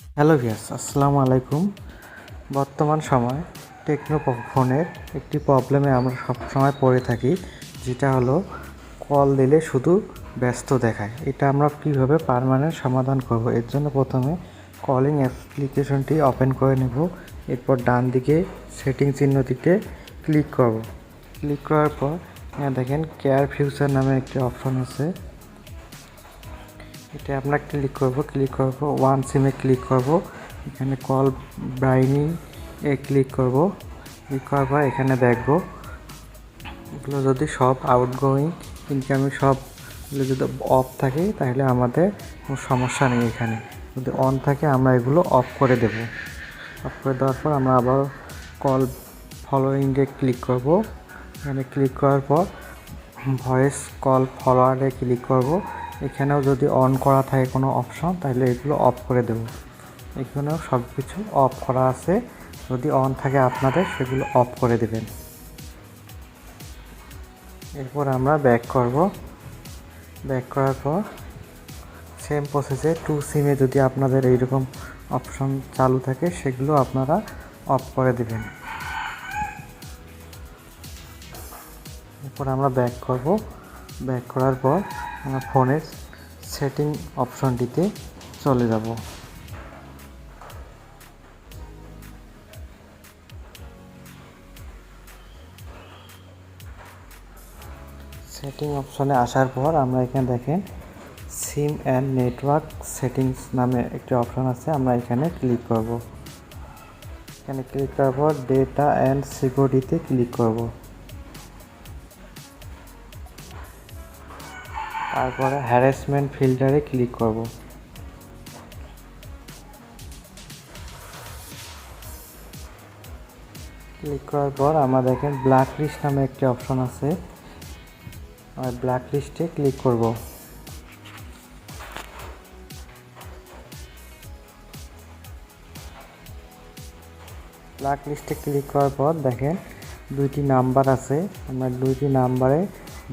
Hello ভিয়াস আসসালামু আলাইকুম। বর্তমান সময় টেকনো ফোনের একটি প্রবলেমে আমরা সবসময় পড়ে থাকি, যেটা হলো কল দিলে শুধু ব্যস্ত দেখায়। এটা আমরা কীভাবে পারমানেন্ট সমাধান করব? এর জন্য প্রথমে কলিং অ্যাপ্লিকেশনটি ওপেন করে নেব। এরপর ডান দিকে সেটিং চিহ্নটিতে ক্লিক করব। ক্লিক করার পর এখানে দেখেন, কেয়ার ফিউচার নামে একটি অপশন আছে। এটা আমরা ক্লিক করব ক্লিক করব ওয়ান সিমে ক্লিক করব। এখানে কল ব্রাইনিং এ ক্লিক করব ক্লিক করার পর এখানে দেখব। এগুলো যদি সব আউটগোয়িং ইনকামিং সবগুলো যদি অফ থাকে, তাহলে আমাদের কোনো সমস্যা নেই এখানে। যদি অন থাকে, আমরা এগুলো অফ করে দেব। অফ করে দেওয়ার পর আমরা আবার কল ফলোয়িংয়ে ক্লিক করব। এখানে ক্লিক করার পর ভয়েস কল ফলোয়ারে ক্লিক করব। এখানেও যদি অন করা থাকে কোনো অপশন তাহলে এগুলো অফ করে দেব। এখানেও সব কিছু অফ করা আছে। যদি অন থাকে আপনাদের, সেগুলো অফ করে দেবেন। এরপর আমরা ব্যাক করব। ব্যাক করার পর সেম প্রসেসে টু সিমে যদি আপনাদের এইরকম অপশন চালু থাকে, সেগুলো আপনারা অফ করে দেবেন। এরপর আমরা ব্যাক করব। ব্যাক করার পর ফোনের সেটিং অপশনটিতে চলে যাব। সেটিং অপশনে আসার পর আমরা এখানে দেখেন সিম অ্যান্ড নেটওয়ার্ক সেটিংস নামে একটি অপশন আছে, আমরা এখানে ক্লিক করব। এখানে ক্লিক করার পর ডেটা অ্যান্ড সিকিউরিটিতে ক্লিক করব। তারপরে হ্যারাসমেন্ট ফিল্টারে ক্লিক করব। ক্লিক করার পর আমরা দেখেন ব্ল্যাক লিস্ট নামে একটি অপশন আছে। আর ব্ল্যাক লিস্টে ক্লিক করব। ব্ল্যাক লিস্টে ক্লিক করার পর দেখেন দুইটি নাম্বার আছে। আমরা দুইটি নাম্বারে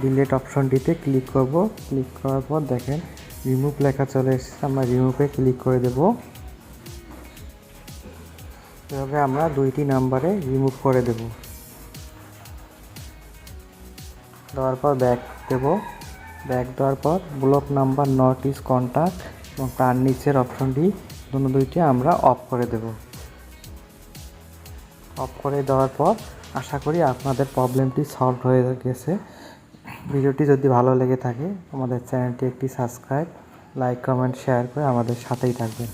ডিলেট অপশনটিতে ক্লিক করব। ক্লিক করার পর দেখেন রিমুভ লেখা চলে এসেছে। আমরা রিমুভে ক্লিক করে দেব। এভাবে আমরা দুইটি নাম্বারে রিমুভ করে দেব। দেওয়ার পর ব্যাক দেব। ব্যাক দেওয়ার পর block number not is contact এবং তার নিচের অপশনটি দুটো দুইটি আমরা অফ করে দেব। অফ করে দেওয়ার পর আশা করি আপনাদের প্রবলেমটি সলভ হয়ে গেছে। ভিডিওটি যদি ভালো লেগে থাকে, আমাদের চ্যানেলটি একটি সাবস্ক্রাইব লাইক কমেন্ট শেয়ার করে আমাদের সাথেই থাকবেন।